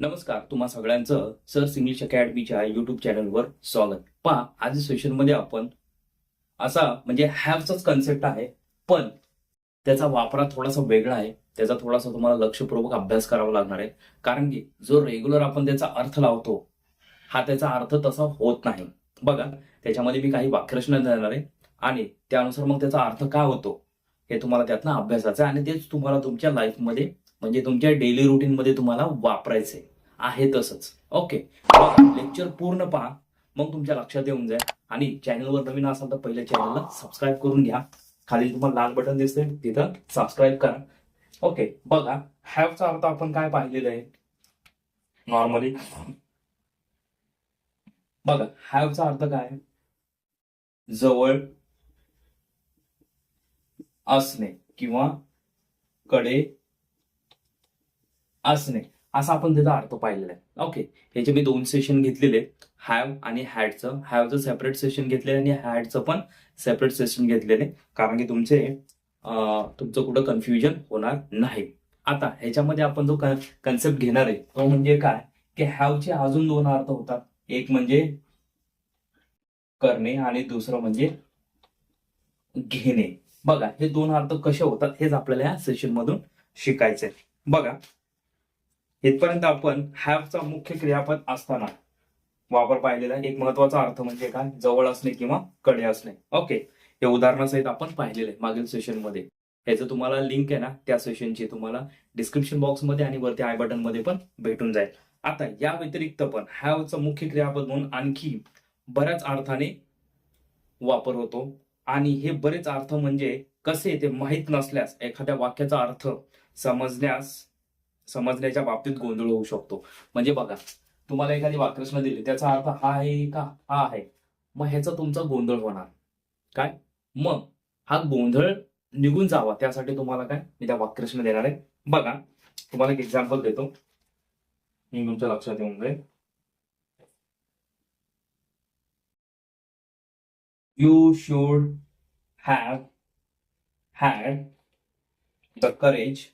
नमस्कार तुम्हा सगळ्यांचं सर इंग्लिश अकॅडमीच्या युट्यूब चॅनलवर स्वागत. पहा आज सेशनमध्ये आपण असा म्हणजे हॅवचाच कन्सेप्ट आहे पण त्याचा वापरा थोडासा वेगळा आहे. त्याचा थोडासा तुम्हाला लक्षपूर्वक अभ्यास करावा लागणार आहे. कारण की जो रेग्युलर आपण त्याचा अर्थ लावतो हा त्याचा अर्थ तसा होत नाही. बघा त्याच्यामध्ये मी काही वाक्यरचना देणार आहे आणि त्यानुसार मग त्याचा अर्थ काय होतो हे तुम्हाला त्यातनं अभ्यासाचं आहे आणि तेच तुम्हाला तुमच्या लाईफमध्ये म्हणजे तुमच्या डेली रुटीनमध्ये तुम्हाला वापरायचे आहे तसंच. ओके लेक्चर पूर्ण पहा. मग तुमच्या लक्षात येऊन जाईल. आणि चॅनलवर नवीन असाल तर पहिल्या चॅनलला सबस्क्राईब करून घ्या. खाली तुम्हाला लाल बटन दिसते तिथं सबस्क्राईब करा. ओके बघा हॅवचा अर्थ आपण काय पाहिलेलं आहे? नॉर्मली बघा हॅवचा अर्थ काय? जवळ असणे किंवा कडे असणे असा आपण त्याचा अर्थ पाहिलेला आहे. ओके ह्याचे मी दोन सेशन घेतलेले. हॅव आणि हॅडचं हॅवचं सेपरेट सेशन घेतलेलं आणि हॅडचं पण सेपरेट सेशन घेतलेले. कारण की तुमचे तुमचं कुठं कन्फ्युजन होणार नाही. आता ह्याच्यामध्ये आपण जो कन्सेप्ट घेणार आहे तो म्हणजे काय? की हॅवचे अजून दोन अर्थ होतात. एक म्हणजे करणे आणि दुसरं म्हणजे घेणे. बघा हे दोन अर्थ कसे होतात हेच आपल्याला या सेशन मधून शिकायचंय. बघा इथपर्यंत आपण हॅवचा मुख्य क्रियापद असताना वापर पाहिलेला एक महत्त्वाचा अर्थ म्हणजे काय? जवळ असणे किंवा कडे असणे. ओके हे उदाहरणासहित आपण पाहिलेलं आहे मागील सेशनमध्ये याचं ह्याचं तुम्हाला लिंक आहे ना त्या सेशनची तुम्हाला डिस्क्रिप्शन बॉक्समध्ये आणि वरती आय बटनमध्ये पण भेटून जाईल. आता या व्यतिरिक्त पण हॅवचा मुख्य क्रियापद म्हणून आणखी बऱ्याच अर्थाने वापर होतो. आणि हे बरेच अर्थ म्हणजे कसे ते माहीत नसल्यास एखाद्या वाक्याचा अर्थ समजण्यास समजण्याच्या बाबतीत गोंधळ होऊ शकतो. म्हणजे बघा तुम्हाला एखादी वाक्यरचना दिली त्याचा अर्थ हा आहे का? हा आहे. मग ह्याचा तुमचा गोंधळ होणार. काय? मग हा गोंधळ निघून जावा. त्यासाठी तुम्हाला काय? मी त्या वाक्यरचना देणार आहे. बघा तुम्हाला एक एक्झाम्पल देतो. मी तुमच्या लक्षात येऊन जाईल. You should have had the courage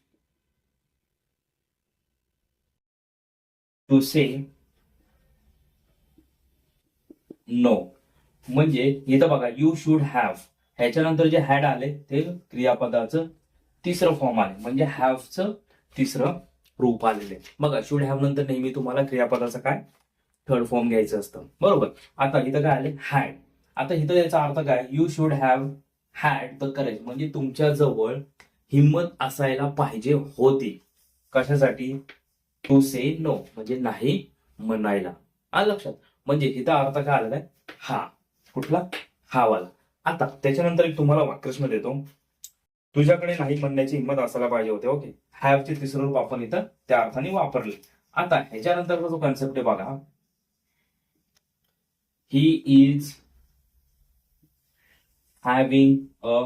to say no म्हणजे इथं बघा यू शुड हॅव ह्याच्यानंतर जे हॅड आले ते क्रियापदाचं तिसरं फॉर्म आले. म्हणजे हॅवचं तिसरं रूप आलेले. बघा शुड हॅव नंतर नेहमी तुम्हाला क्रियापदाचं काय? थर्ड फॉर्म घ्यायचं असतं. बरोबर? आता इथं काय आले? हॅड आता इथं याचा अर्थ काय? You should have had the courage म्हणजे तुमच्या जवळ हिंमत असायला पाहिजे होती. कशासाठी? टू से नो म्हणजे नाही म्हणायला. आलं लक्षात? म्हणजे इथं अर्थ काय आलेला आहे? हा. कुठला? हा वाला. आता त्याच्यानंतर एक तुम्हाला वाक्यप्रश्न देतो. तुझ्याकडे नाही म्हणण्याची हिंमत असायला पाहिजे होते ओके? हॅवचे तिसरं रूप आपण इथं त्या अर्थाने वापरले. आता ह्याच्यानंतरचा जो कन्सेप्ट आहे बघा. ही इज हॅविंग अ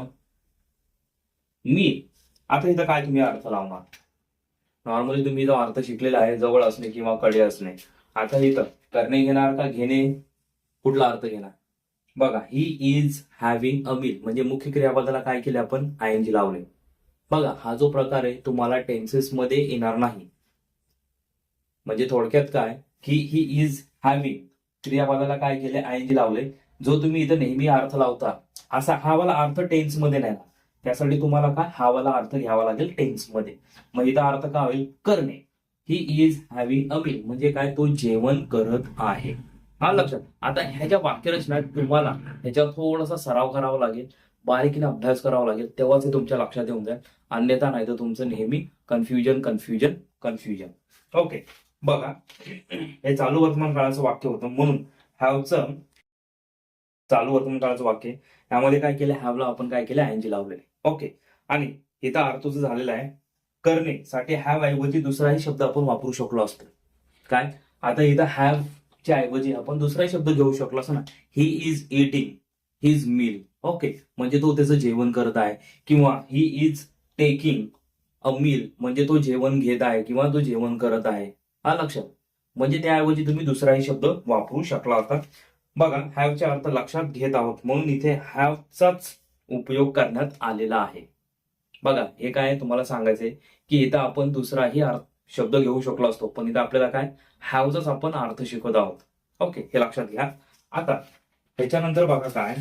मी आता इथं काय तुम्ही अर्थ लावणार? नॉर्मली तुम्ही जो अर्थ शिकलेला आहे जवळ असणे किंवा कडे असणे. आता इथं करणे घेणार का घेणे? कुठला अर्थ घेणार? बघा he is having a meal म्हणजे मुख्य क्रियापदाला काय केले आपण? आय एन जी लावले. बघा हा जो प्रकार आहे तुम्हाला टेन्सेस मध्ये येणार नाही. म्हणजे थोडक्यात काय? की ही इज हॅव्हिंग क्रियापदाला काय केले? आय एन जी लावले. जो तुम्ही इथं नेहमी अर्थ लावता असा हा वाला अर्थ टेन्समध्ये नाही. ना. त्यासाठी तुम्हाला काय? हा वाला अर्थ घ्यावा लागेल टेन्समध्ये. मग इथं अर्थ काय होईल? करणे. He is having a meal म्हणजे काय? तो जेवण करत आहे. हा लक्षात. आता ह्याच्या वाक्यरचना तुम्हाला ह्याच्यावर थोडासा सराव करावा लागेल. बारीकीने अभ्यास करावा लागेल. तेव्हाच हे तुमच्या लक्षात येऊन जाईल. अन्यथा नाही तर तुमचं नेहमी कन्फ्युजन कन्फ्युजन कन्फ्युजन ओके बघा. हे चालू वर्तमान काळाचं वाक्य होतं. म्हणून हॅवचं चालू वर्तमान काळाचं वाक्य यामध्ये काय केलं हॅवला आपण काय केलं आयनजी लावलेले ओके आणि इथं अर्थ जो झालेला आहे. करणे साठी हॅव ऐवजी दुसराही शब्द आपण वापरू शकलो असतो. काय? आता इथं हॅव च्या ऐवजी आपण दुसराही शब्द घेऊ शकलो असतो ना he is eating his meal okay म्हणजे तो त्याचं जेवण करत आहे. किंवा he is taking a meal म्हणजे तो जेवण घेत आहे किंवा तो जेवण करत आहे. हा लक्षात. म्हणजे त्याऐवजी तुम्ही दुसराही शब्द वापरू शकला असतात बघा हॅवचे अर्थ लक्षात घेत आहोत. म्हणून इथे हॅवचाच उपयोग करण्यात आलेला आहे. बघा हे काय तुम्हाला सांगायचंय की इथं आपण दुसराही अर्थ शब्द घेऊ शकलो असतो. पण इथं आपल्याला काय? हॅवचाच आपण अर्थ शिकवत आहोत. ओके हे लक्षात घ्या. आता त्याच्यानंतर बघा काय?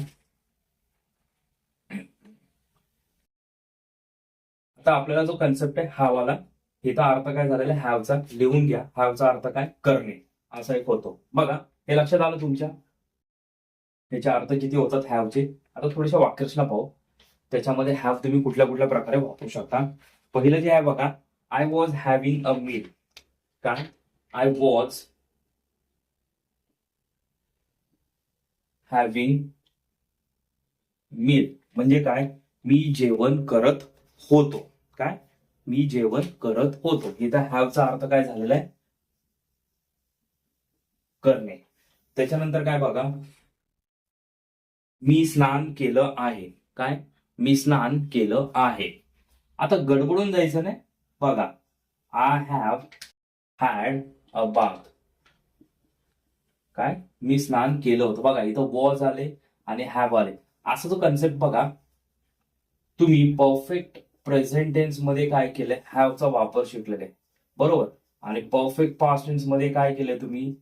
आता आपल्याला जो कन्सेप्ट आहे हा वाला इथं अर्थ काय झालेला आहे? हॅवचा लिहून घ्या. हॅवचा अर्थ काय? करणे. असा एक होतो. बघा हे लक्षात आलं तुमच्या? त्याचे अर्थ किती होतात हॅवचे आता थोडेशा वाक्यरचना पाहू. त्याच्यामध्ये हॅव तुम्ही कुठल्या कुठल्या प्रकारे वापरू शकता. पहिलं जे आहे बघा I was having a meal काय आय वॉज हॅव्हिंग मील म्हणजे काय? मी जेवण करत होतो. काय? मी जेवण करत होतो. इथं हॅवचा अर्थ काय झालेला आहे? करणे. त्याच्यानंतर काय बघा? मी स्नान केलं आहे. काय? मी स्नान केलं आहे. आता गडबडून जायचं नाही? बघा. I have had a bath काय? मी स्नान केलं होतं. बघा इथं वॉज आले आणि हॅव आले. असा जो कन्सेप्ट बघा. तुम्ही परफेक्ट प्रेझेंट टेन्समध्ये काय केलंय? हॅवचा वापर शिकलेले. आहे. बरोबर? आणि परफेक्ट पास्ट टेन्समध्ये काय केलंय तुम्ही?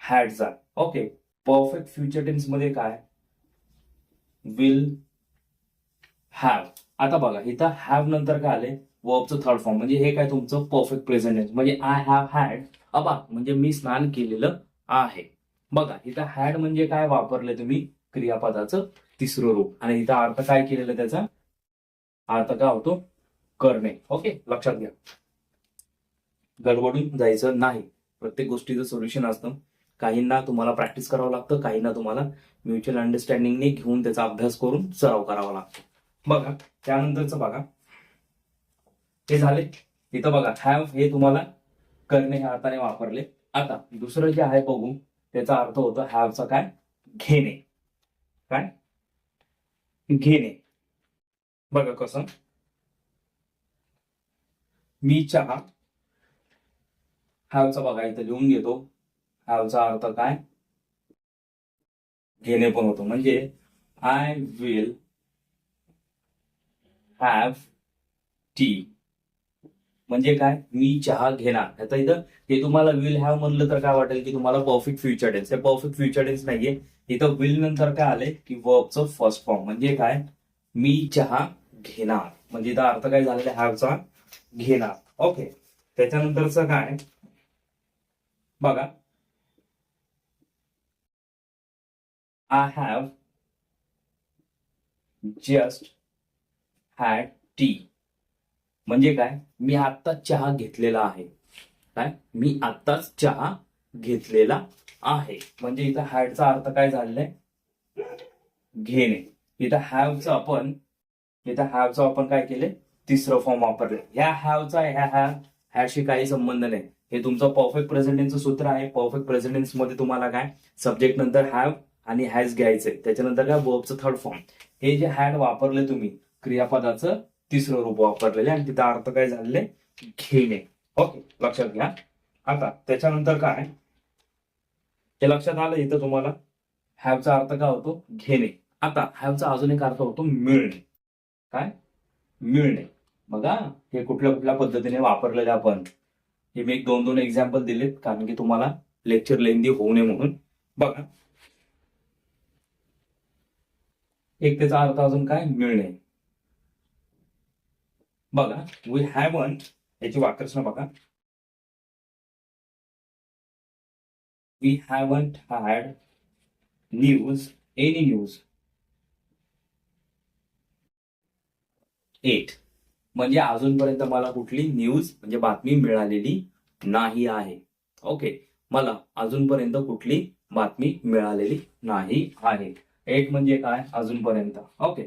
हॅडचा ओके परफेक्ट फ्युचर टेन्समध्ये काय? विल हॅव आता बघा इथं हॅव नंतर काय आले वर्बचं थर्ड फॉर्म म्हणजे हे काय तुमचं? परफेक्ट प्रेझेंट आहे म्हणजे आय हॅव हॅड अबा म्हणजे मी स्नान केलेलं आहे. बघा इथं हॅड म्हणजे काय वापरले तुम्ही? क्रियापदाचं तिसरं रूप. आणि इथं अर्थ काय केलेलं त्याचा? अर्थ काय होतो? करणे. ओके लक्षात घ्या. गडबडून जायचं नाही. प्रत्येक गोष्टीचं सोल्युशन असतं. काहींना तुम्हाला प्रॅक्टिस करावं लागतं काहींना तुम्हाला म्युच्युअल अंडरस्टँडिंगने घेऊन त्याचा अभ्यास करून सराव करावा लागतो. बघा त्यानंतरच बघा. हे झाले. इथं बघा हॅव हे तुम्हाला करणे ह्या अर्थाने वापरले. आता दुसरं जे आहे बघू त्याचा अर्थ होतो हॅवचा काय? घेणे. काय? घेणे. बघा कसं. मी चहा हॅवचा बघा इथं लिहून घेतो. हॅवचा अर्थ काय? घेणे पण होतो. म्हणजे आय विल हॅव टी म्हणजे काय? मी चहा घेणार. आता इथं हे तुम्हाला विल हॅव म्हणलं तर काय वाटेल की तुम्हाला परफेक्ट फ्युचर टेन्स हे परफेक्ट फ्युचर टेन्स नाहीये. इथं विल नंतर काय आले की वर्बचं फर्स्ट फॉर्म म्हणजे काय? मी चहा घेणार. म्हणजे इथं अर्थ काय झालेला हॅवचा घेणार. ओके त्याच्यानंतरचं काय? बघा. I have just had tea म्हणजे काय? मी आत्ताच चहा घेतलेला आहे. काय? मी आत्ताच चहा घेतलेला आहे. म्हणजे इथं हॅडचा अर्थ काय झालेला आहे घेणे. इथं हॅवचं आपण इथं हॅवचं आपण काय केले तिसरं फॉर्म वापरले ह्या हॅवचा ह्या हॅव ह्याशी काही संबंध नाही. हे तुमचं परफेक्ट प्रेझेंटेन्सचं सूत्र आहे. परफेक्ट प्रेझेंटेन्समध्ये तुम्हाला काय? सब्जेक्ट नंतर हॅव आणि हॅज घ्यायचंय. त्याच्यानंतर काय वर्बचं थर्ड फॉर्म हे जे हॅड वापरले तुम्ही क्रियापदाचं तिसरं रूप वापरलेले आणि तिथं अर्थ काय झालेले घेणे ओके लक्षात घ्या. आता त्याच्यानंतर काय? हे लक्षात आलं इथं तुम्हाला? हॅवचा अर्थ काय होतो? घेणे. आता हॅवचा अजून एक अर्थ होतो मिळणे. काय? मिळणे. बघा हे कुठल्या कुठल्या पद्धतीने वापरलेले आपण. हे मी एक दोन दोन एक्झाम्पल दिलेत कारण की तुम्हाला लेक्चर लेंदी होऊ नये म्हणून. बघा. एक त्याचा अर्थ अजून काय मिळणे. बघा वी हॅवंट याची वाकर्षण बघा. We haven't had news any news yet म्हणजे अजूनपर्यंत मला कुठली न्यूज म्हणजे बातमी मिळालेली नाही आहे. ओके मला अजूनपर्यंत कुठली बातमी मिळालेली नाही आहे. एट म्हणजे काय? अजूनपर्यंत. ओके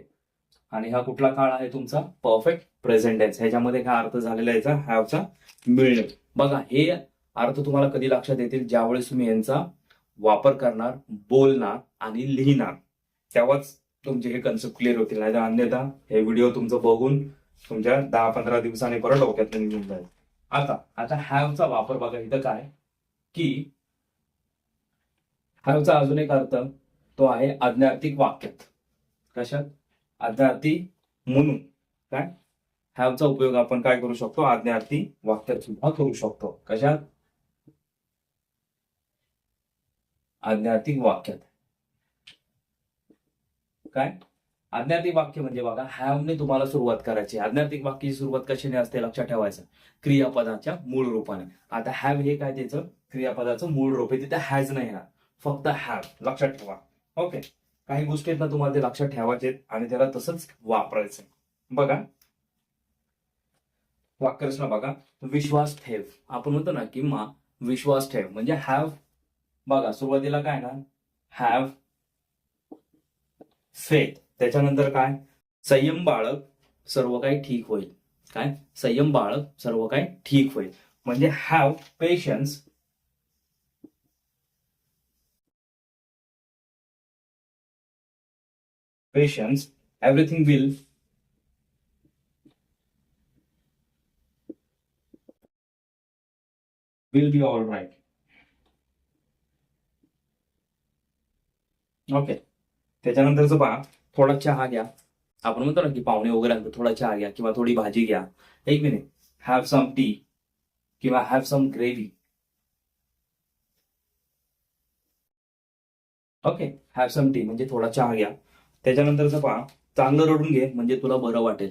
आणि हा कुठला काळ आहे तुमचा? परफेक्ट प्रेझेंटेन्स ह्याच्यामध्ये काय अर्थ झालेला याचा? हॅवचा मिळणे. बघा हे अर्थ तुम्हाला कधी लक्षात येतील? ज्यावेळेस तुम्ही यांचा वापर करणार बोलणार आणि लिहिणार. तेव्हाच तुमचे हे कन्सेप्ट क्लिअर होतील. नाही तर अन्यथा हे व्हिडिओ तुमचं बघून तुमच्या दहा पंधरा दिवसांनी परत डोक्यात निघून जाईल. आता आता हॅवचा वापर बघा इथं काय? की हॅवचा अजून एक अर्थ. तो आहे आज्ञार्थिक वाक्यात. कशात? आज्ञार्थी म्हणून. काय? हॅवचा उपयोग आपण काय करू शकतो? आज्ञार्थी वाक्यात सुद्धा करू शकतो. कशात? आज्ञार्थी वाक्यात. काय? आज्ञार्थी वाक्य म्हणजे बघा हॅवने तुम्हाला सुरुवात करायची. आज्ञार्थी वाक्याची सुरुवात कशाने असते? लक्षात ठेवायचं. क्रियापदाच्या मूळ रूपाने. आता हॅव हे काय त्याचं क्रियापदाचं मूळ रूप आहे. तिथे हॅज नाही येणार. फक्त हॅव लक्षात ठेवा. ओके काही गोष्टी आहेत ना तुम्हाला ते लक्षात ठेवायचे आहेत आणि त्याला तसंच वापरायचं बघा. वाक्यरचना बघा. विश्वास ठेव. आपण म्हणतो ना किंवा विश्वास ठेव. म्हणजे हॅव बघा सुरुवातीला काय ना हॅव फेथ त्याच्यानंतर काय? संयम बाळक सर्व काही ठीक होईल. काय? संयम बाळक सर्व काही ठीक होईल. म्हणजे have patience patience everything will will be all right okay त्याच्यानंतरचं पहा थोडा चहा घ्या. आपण म्हणतो ना की पाहुणे वगैरे तर थोडा चहा घ्या किंवा थोडी भाजी घ्या. एक मिनिट हॅव सम टी किंवा have some gravy okay have some tea म्हणजे थोडा चहा घ्या. त्याच्यानंतरचं पहा. चांगलं रडून घे म्हणजे तुला बरं वाटेल.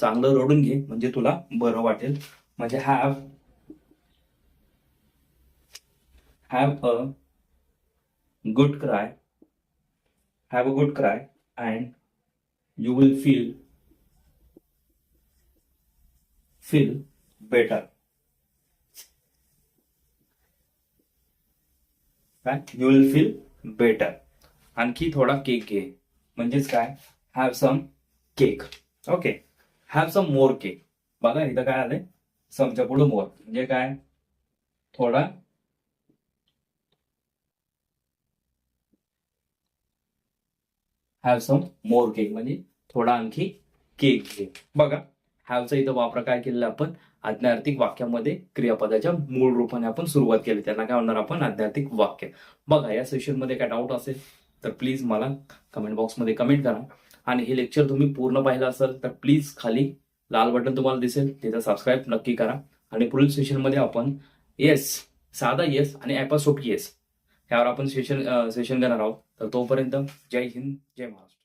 चांगलं रडून घे म्हणजे तुला बरं वाटेल. म्हणजे have have a good cry have a good cry and you will feel feel better काय यू विल फील बेटर आणखी थोडा केक घे. म्हणजेच काय? Have some cake okay have some more cake बघा इथं काय आलंय? समच्या पुढे मोर म्हणजे काय? थोडा हॅव सम मोर केक म्हणजे थोडा आणखी केक घे. बघा हॅवचा इथं वापर काय केलेला आपण? आज्ञार्थिक वाक्यामध्ये क्रियापदाच्या मूळ रूपाने आपण सुरुवात केली. त्यांना काय म्हणणार आपण? आज्ञार्थिक वाक्य. बघा या सेशनमध्ये काय डाऊट असेल? तर प्लीज मला कमेंट बॉक्समध्ये कमेंट करा. आणि हे लेक्चर तुम्ही पूर्ण पाहिलं असेल तर प्लीज खाली लाल बटन तुम्हाला दिसेल तिथं सबस्क्राईब नक्की करा. आणि पुढील सेशनमध्ये आपण येस साधा येस आणि ॲपासोट येस यावर आपण सेशन सेशन घेणार आहोत. तर तोपर्यंत जय हिंद जय महाराष्ट्र.